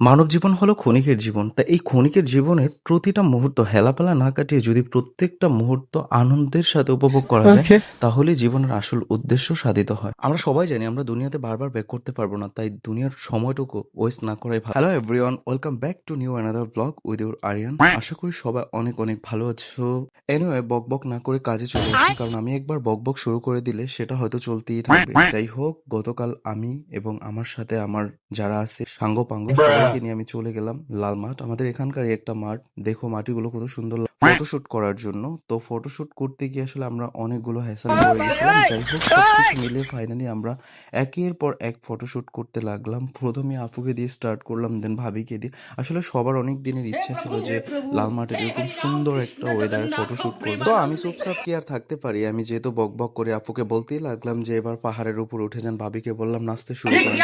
মানব জীবন হলো ক্ষণিকের জীবন। তা এই ক্ষণিকের জীবনের প্রতিটা মুহূর্ত হেলাপেলা না কাটিয়ে যদি প্রত্যেকটা মুহূর্ত আনন্দের সাথে উপভোগ করা যায় তাহলে জীবনের আসল উদ্দেশ্য সাধিত হয়। আমরা সবাই জানি আমরা দুনিয়াতে বারবার ব্যাক করতে পারব না তাই দুনিয়ার সময়টুকু ওয়েস্ট না করাই ভালো। Hello everyone welcome back to new another blog with your Aryan আশা করি সবাই অনেক অনেক ভালো আছো। এনিওয়ে বক বক না করে কাজে চলে আসি কারণ আমি একবার বক বক শুরু করে দিলে সেটা হয়তো চলতেই থাকবে। যাই হোক গতকাল আমি এবং আমার সাথে আমার যারা আছে সাঙ্গ পাঙ্গ নিয়ে আমি চলে গেলাম লাল মাঠ। আমাদের এখানকার একটা মাঠ দেখো মাটিগুলো কত সুন্দর ফটোশুট করার জন্য। তো ফটোশুট করতে গিয়ে আসলে আমরা অনেকগুলো হ্যাসাল করে গেছিলাম যাই হোক সবকিছু মিলে ফাইনালি আমরা একের পর এক ফটোশুট করতে লাগলাম। প্রথমে আপুকে দিয়ে স্টার্ট করলাম দেন ভাবিকে দিয়ে। আসলে সবার অনেক দিনের ইচ্ছা ছিল যে লাল মাঠের এরকম সুন্দর একটা ওয়েদারে ফটোশুট করব তো আমি চুপচাপ কি আর থাকতে পারি? আমি যেহেতু বক বক করে আপুকে বলতেই লাগলাম যে এবার পাহাড়ের উপর উঠে যান। ভাবিকে বললাম নাচতে শুরু করেন।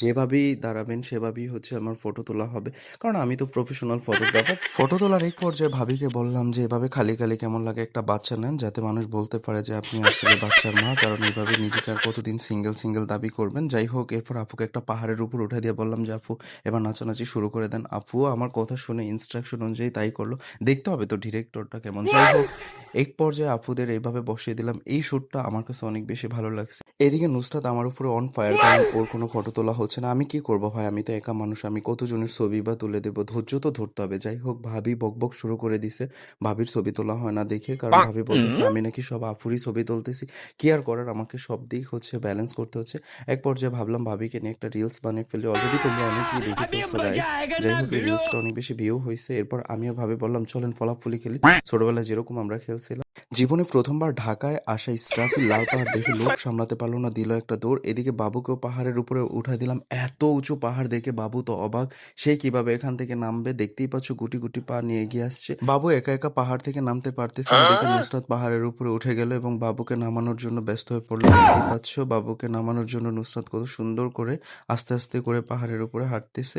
যেভাবেই দাঁড়াবেন সেভাবেই হচ্ছে আমার ফটো তোলা হবে। কারণ আমি তো প্রফেশনাল ফটোগ্রাফার ফটো তোলার এক পর্যায়ে ভাবিকে বললাম যে, এভাবে খালি খালি কেমন লাগে একটা বাচ্চা নেন, যাতে মানুষ বলতে পারে যে, আপনি আসলে বাচ্চার মা। কারণ এইভাবে নিজেকে আর কতদিন সিঙ্গেল সিঙ্গেল দাবি করবেন? যাই হোক, এরপর আপুকে একটা পাহাড়ের উপর উঠে দিয়ে বললাম যে, আপু, এবার নাচানাচি শুরু করে দেন। আপু আমার কথা শুনে ইনস্ট্রাকশন অনুযায়ী তাই করল। দেখতে হবে তো ডিরেক্টরটা কেমন। যাই হোক, এক পর্যায়ে আপুদের এইভাবে বসিয়ে দিলাম। এই শ্যুটটা আমার কাছে অনেক বেশি ভালো লাগছে। এদিকে নুসরাত আমার উপরে অন ফায়ার কারণ ওর কোনো ফটো তোলা হচ্ছে না। আমি কি করব ভাই? আমি তো একা মানুষ, আমি কতজনের ছবি বা তুলে দেবো? ধৈর্য তো ধরতে হবে। যাই হোক, ভাবি বকবক শুরু করে দিছে। ভাবির ছবি তোলা হয় না দেখে কারণ ভাবি বলতেছে আমি নাকি সব আফুরি ছবি তুলতেছি। কি আর করার? আমাকে সব দিক হচ্ছে ব্যালেন্স করতে হচ্ছে। এক পর্যায়ে ভাবলাম ভাবিকে নিয়ে একটা রিলস বানিয়ে ফেলে। অলরেডি তোমরা অনেকেই দেখে ফেলছো গাইস যাই হোক রিলসটা অনেক বেশি ভিউ হয়েছে এরপর আমিও ভাবি বললাম চলেন ফলাফুলি খেলি। ছোটবেলায় যেরকম আমরা খেলছিলাম জীবনে প্রথমবার ঢাকায় আসা ইসরাফিল লাল পাহাড় দেখে লোক সামলাতে পারল না দিল একটা দৌড়। এদিকে বাবুকেও পাহাড়ের উপরে উঠাই দিলাম। এত উঁচু পাহাড় দেখে বাবু তো অবাক। সে কীভাবে এখান থেকে নামবে? দেখতেই পাচ্ছ গুটি গুটি পা নিয়ে এগিয়ে আসছে। বাবু একা একা পাহাড় থেকে নামতে পারতেছে দেখে নুসরাত পাহাড়ের উপরে উঠে গেল এবং বাবুকে নামানোর জন্য ব্যস্ত হয়ে পড়ল। দেখতেই পাচ্ছ বাবুকে নামানোর জন্য নুসরাত কত সুন্দর করে আস্তে আস্তে করে পাহাড়ের উপরে হাঁটতেছে।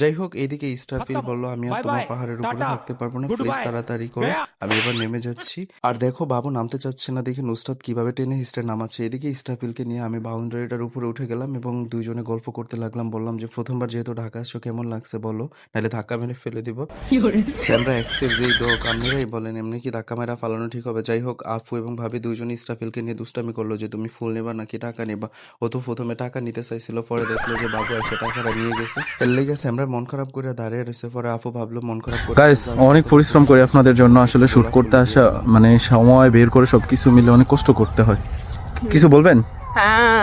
যাই হোক এদিকে ইসরাফিল বলল আমি আর তোমার পাহাড়ের উপরে. থাকতে পারব না. প্লিজ তাড়াতাড়ি করো। আমি এবার নেমে যাচ্ছি। আর দেখো বাবু নামতে চাচ্ছে না দেখে নুসরাত কীভাবে টেনে হিস্টে নামাচ্ছে। এদিকে ইস্টাফিলকে নিয়ে আমি বাউন্ডারিটার উপরে উঠে গেলাম এবং দুইজনে গল্প করতে লাগলাম বললাম যে প্রথমবার যেহেতু ঢাকা আসছো কেমন লাগছে বলো? নাহলে ধাক্কা মেরে ফেলে দিব। স্যামরা এক্সের যেই ডোক আপনারাই বলেন এমনি কি ধাক্কা মেরা ফালানো ঠিক হবে? যাই হোক আফু এবং ভাবি দুইজন ইস্টাফিলকে নিয়ে দুষ্টামি করল যে তুমি ফুল নেবা নাকি টাকা নেবা? ও তো প্রথমে টাকা নিতে চাইছিল পরে দেখল যে বাবু এসে টাকাটা নিয়ে গেছে। এর লেগে স্যামরা মন খারাপ করে দাঁড়িয়ে রয়েছে পরে আফু ভাবলো মন খারাপ করে অনেক পরিশ্রম করে আপনাদের জন্য আসলে শুট করতে আসা মানে সময় বের করে সবকিছু মিলে অনেক কষ্ট করতে হয়। কিছু বলবেন? হ্যাঁ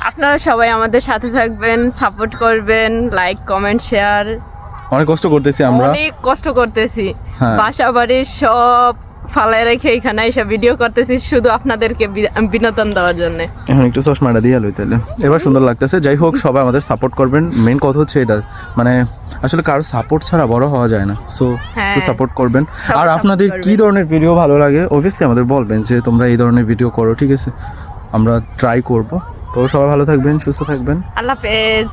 আপনারা সবাই আমাদের সাথে থাকবেন সাপোর্ট করবেন লাইক কমেন্ট শেয়ার অনেক কষ্ট করতেছি আমরা। অনেক কষ্ট করতেছি। হ্যাঁ। বাসা বাড়ির সব ফালায় রেখে এখানে এসে ভিডিও করতেছি শুধু আপনাদেরকে বিনোদন দেওয়ার জন্য। এখন একটু চশমাটা দিয়ে লই তাহলে। এবার সুন্দর লাগতেছে। যাই হোক সবাই আমাদের সাপোর্ট করবেন। মেন কথা হচ্ছে এটা মানে আসলে কারও সাপোর্ট ছাড়া বড় হওয়া যায় না। সো হ্যাঁ। একটু সাপোর্ট করবেন। আর আপনাদের কি ধরনের ভিডিও ভালো লাগে? অবভিয়াসলি আমাদের বলবেন যে তোমরা এই ধরনের ভিডিও করো ঠিক আছে? আমরা ট্রাই করব। তো সবাই ভালো থাকবেন সুস্থ থাকবেন। আল্লাহ হাফেজ।